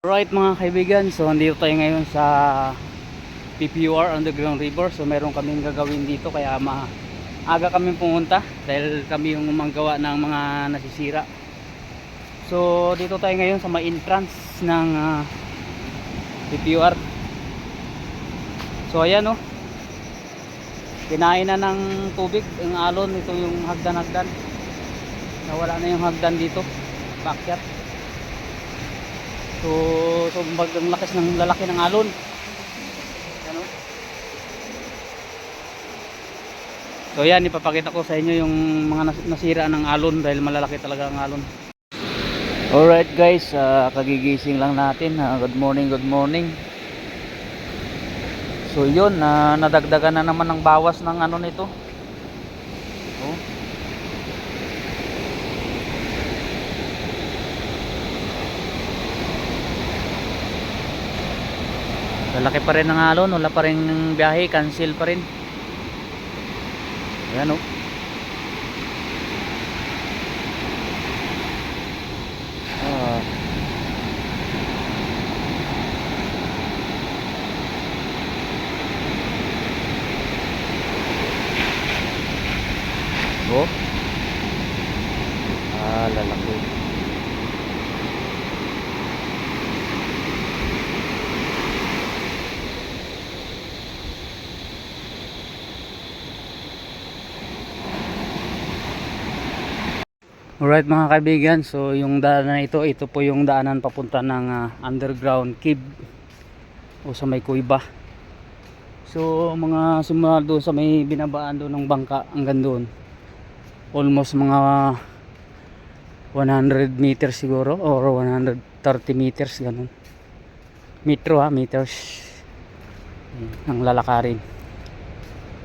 Alright mga kaibigan, so nandito tayo ngayon sa PPUR Underground River. So meron kaming gagawin dito kaya maaga kami pumunta dahil kami yung gumagawa ng mga nasisira. So dito tayo ngayon sa may entrance ng ah, PPUR. So ayan oh. Kinain na ng tubig ang alon. Ito yung hagdan-hagdan. Nawala na yung hagdan dito. Backyard. So, so bagang lakas ng lalaki ng alon. Ano? So yan, ipapakita ko sa inyo yung mga nas- nasira ng alon dahil malalaki talaga ang alon. Alright guys, ah, kagigising lang natin. Ah, good morning, good morning. So yun, na nadagdagan na naman ng bawas ng ano nito. Oh. Lalaki pa rin ng alon, wala pa rin biyahe, cancel pa rin. Ayan oh. Ah. Oh. Ah, lalaki. Alright mga kaibigan, so yung daanan na ito, ito po yung daanan papunta ng ah, underground cave o sa may kuiba. So mga simula doon sa may binabaan doon ng bangka hanggang doon. Almost mga 100 meters siguro or 130 meters ganun. Metro ha, meters. Ayan, Ang lalakarin.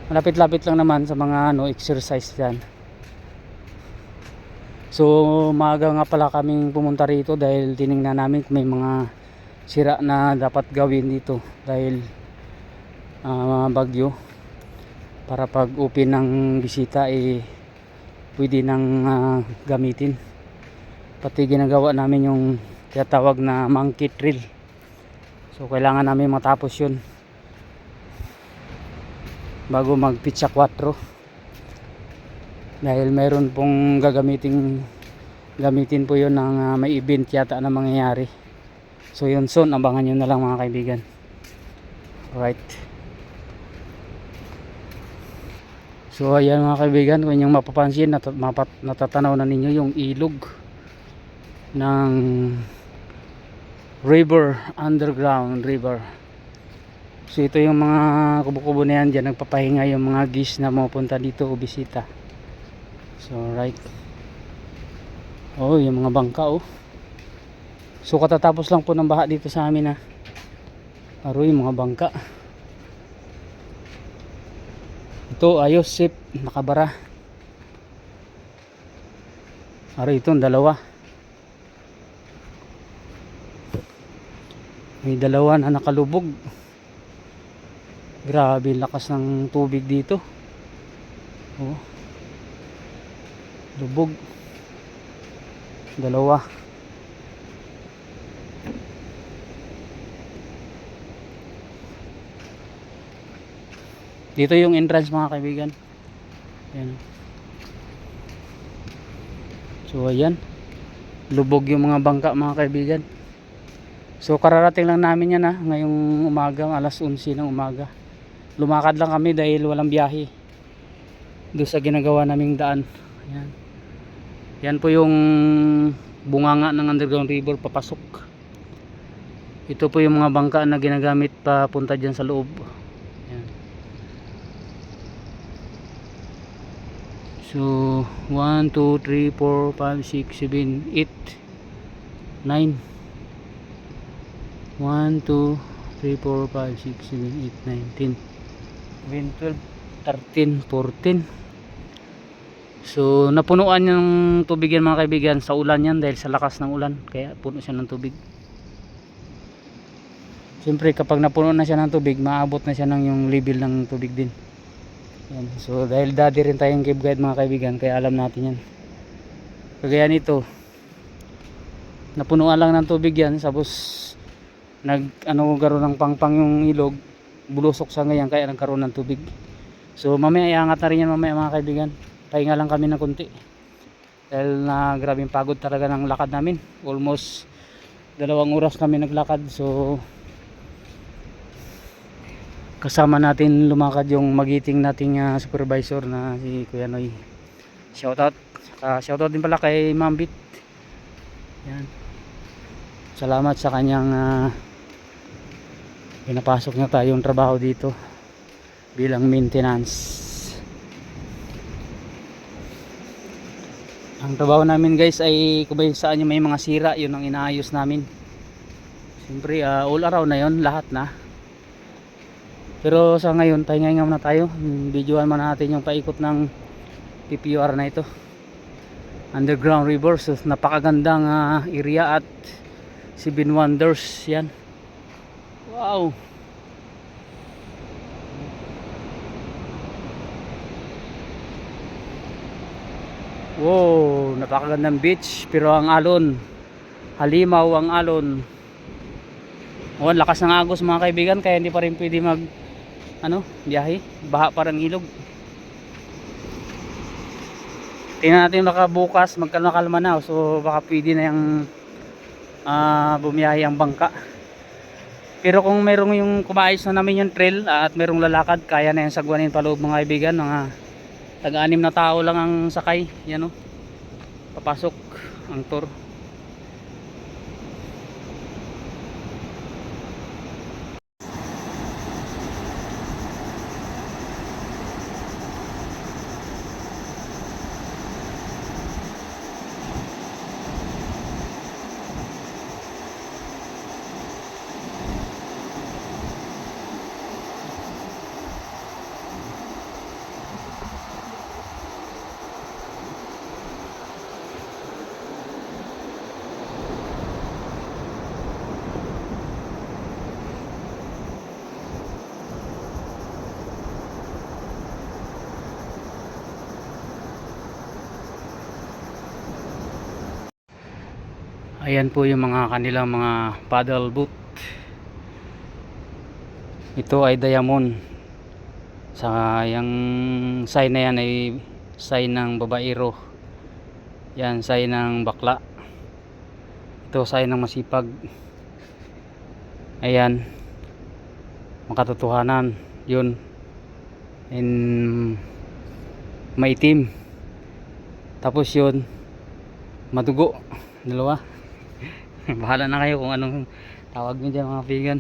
Malapit-lapit lang naman sa mga ano exercise diyan. So maaga nga pala kaming pumunta rito dahil tiningnan namin kung may mga sira na dapat gawin dito dahil ah, bagyo. Para pag open ng bisita eh pwede nang ah, gamitin. Pati ginagawa namin yung tinatawag na monkey trail. So kailangan namin matapos yun bago mag pizza 4 dahil meron pong gagamitin gamitin po yun ng ah, may event yata na mangyayari. So yun soon abangan nyo na lang mga kaibigan. Right so ayan mga kaibigan kung inyong mapapansin nat mapat natatanaw na ninyo yung ilog ng river underground river. So ito yung mga kubo-kubo na yan dyan nagpapahinga yung mga geese na mapunta dito o bisita So right. Oh, yung mga bangka oh. So katatapos lang po ng baha dito sa amin ha. Aroy, mga bangka. Ito ayos, safe, nakabara. Aroy, ito ang dalawa. May dalawa na nakalubog. Grabe lakas ng tubig dito. Oh lubog. Dalawa. Dito yung entrance mga kaibigan. Ayan. So ayan. Lubog yung mga bangka mga kaibigan. So kararating lang namin yan ha ngayong umaga alas 11 ng umaga. Lumakad lang kami dahil walang biyahe. Doon sa ginagawa naming daan. Ayan yan po yung bunganga ng underground river papasok. Ito po yung mga bangka na ginagamit papunta dyan sa loob. Yan. So, 1, 2, 3, 4, 5, 6, 7, 8, 9. 1, 2, 3, 4, 5, 6, 7, 8, 9, 10. 11, 12, 13, 14. So napunuan yung tubig yan mga kaibigan sa ulan yan dahil sa lakas ng ulan kaya puno siya ng tubig. Siyempre kapag napuno na siya ng tubig maabot na siya ng yung level ng tubig din. Yan. So dahil daddy rin tayong cave guide mga kaibigan kaya alam natin yan. Kagaya nito napunuan lang ng tubig yan tapos nag ano garo ng pangpang yung ilog bulusok sa ngayon kaya nagkaroon ng tubig so mamaya iangat na rin yan mamaya mga kaibigan pahinga lang kami ng kunti dahil na grabing pagod talaga ng lakad namin. Almost dalawang oras kami naglakad. So kasama natin lumakad yung magiting nating ah, supervisor na si Kuya Noy. Shoutout. Uh, shoutout din pala kay Mambit yan. Salamat sa kanyang ah, pinapasok niya tayong trabaho dito bilang maintenance ang trabaho namin guys ay kung saan yung may mga sira yun ang inaayos namin. Siyempre ah, all around na yun lahat na. Pero sa ngayon tayo ngayon muna tayo. Videoan muna natin yung paikot ng PPUR na ito. Underground river so napakagandang ah, area at Seven Wonders yan. Wow wow napakagandang beach pero ang alon halimaw ang alon. Oh, lakas ng agos mga kaibigan kaya hindi pa rin pwede mag ano biyahe. Baha parang ilog tingnan natin baka bukas magkalma-kalma na so baka pwede na yung ah, bumiyahe ang bangka. Pero kung merong yung kumaayos na namin yung trail at merong lalakad kaya na yung sagwanin paloob mga kaibigan mga taga-anim na tao lang ang sakay. Yan o papasok ang tour ayan po yung mga kanilang mga paddle boat ito ay diamond. Sa yung sign na yan ay sign ng babaero. Yan sign ng bakla. Ito sign ng masipag. Ayan. Makatotohanan. Yun. In maitim tapos yun madugo. Dalawa bahala na kayo kung anong tawag nyo dyan mga vegan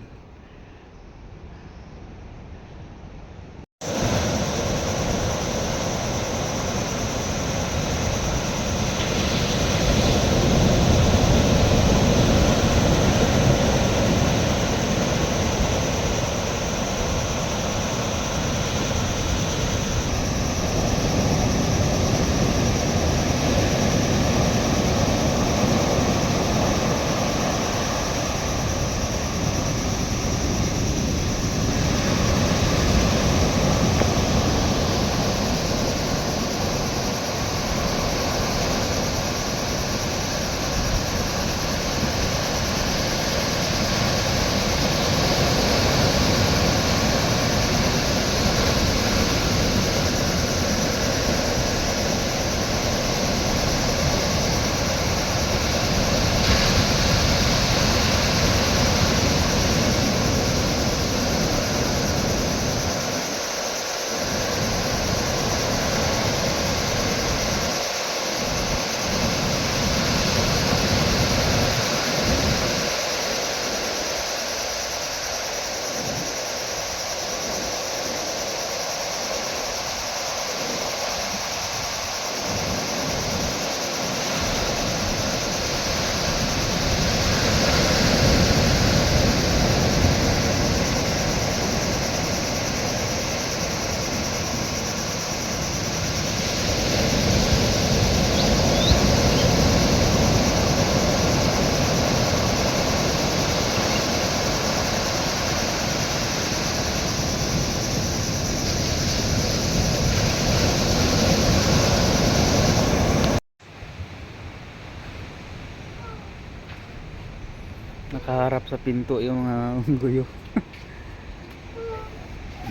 nakaharap sa pinto yung mga unggoyo.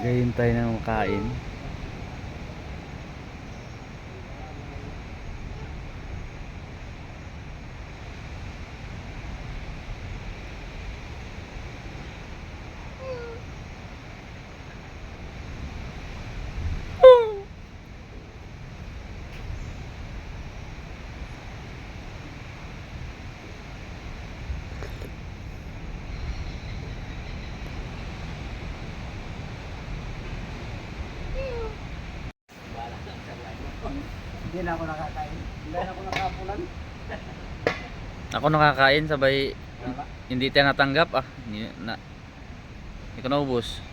Gayon tayo na makain. Na ako nakakain. Hindi na ako nakapunan. Ako nakakain sabay hindi tayo natanggap ah. Hindi na Hindi ko naubos.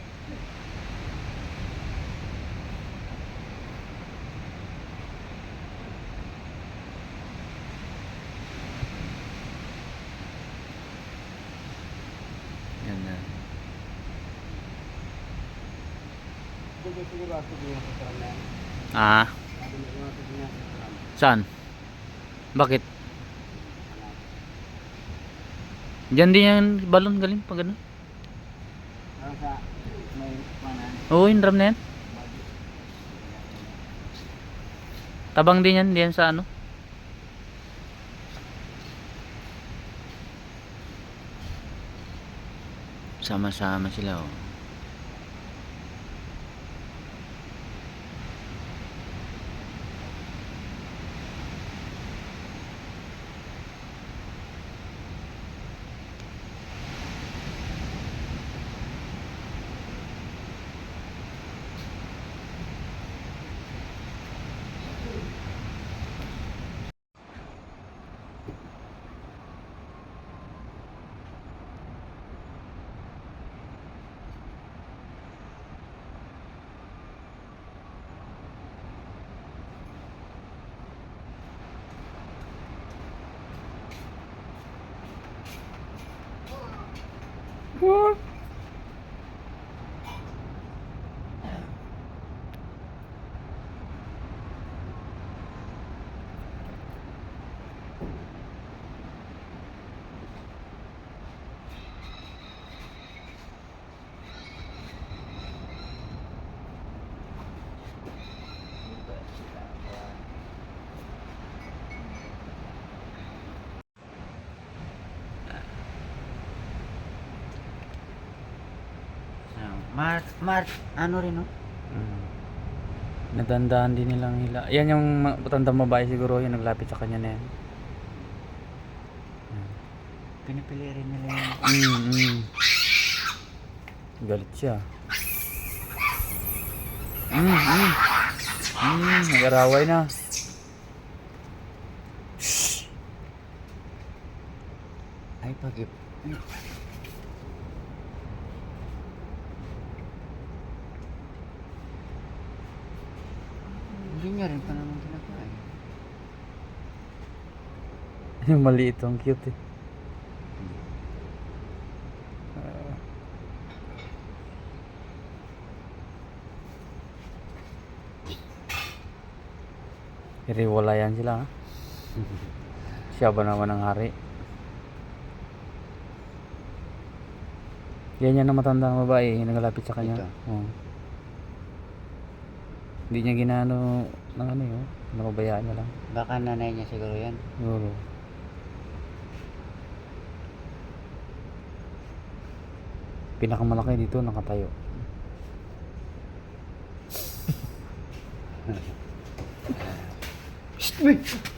Yan na. Siguro ako din sa. Ah, Sabi niya, yung ako din ako sa karam. Saan? Bakit? Diyan din yung balon galing pag ano? Oo, yung drum na yan. Tabang din yan, diyan sa ano? Sama-sama sila oh. What? Mar, Mar, ano rin no? Mm. Natandaan din nilang hila. Yan yung ma- matandang babae siguro yung naglapit sa kanya na yan. Pinipili rin nila yung... Mm, mm. Galit siya. Mm, mm. Mm, nag-araway na. Ay, pag... Ay. Hindi niya rin pa naman kinakain. Yung maliit, ang cute eh. Ah. Iriwalayan sila ha. Siya ba naman ang hari? Yan yan ang matandang babae, yung nagalapit sa kanya. Ito. Oo. Hindi niya ginano ng ano yun. Napabayaan niya lang. Baka nanay niya siguro yan. Siguro. Pinakamalaki dito nakatayo. Shh, wait!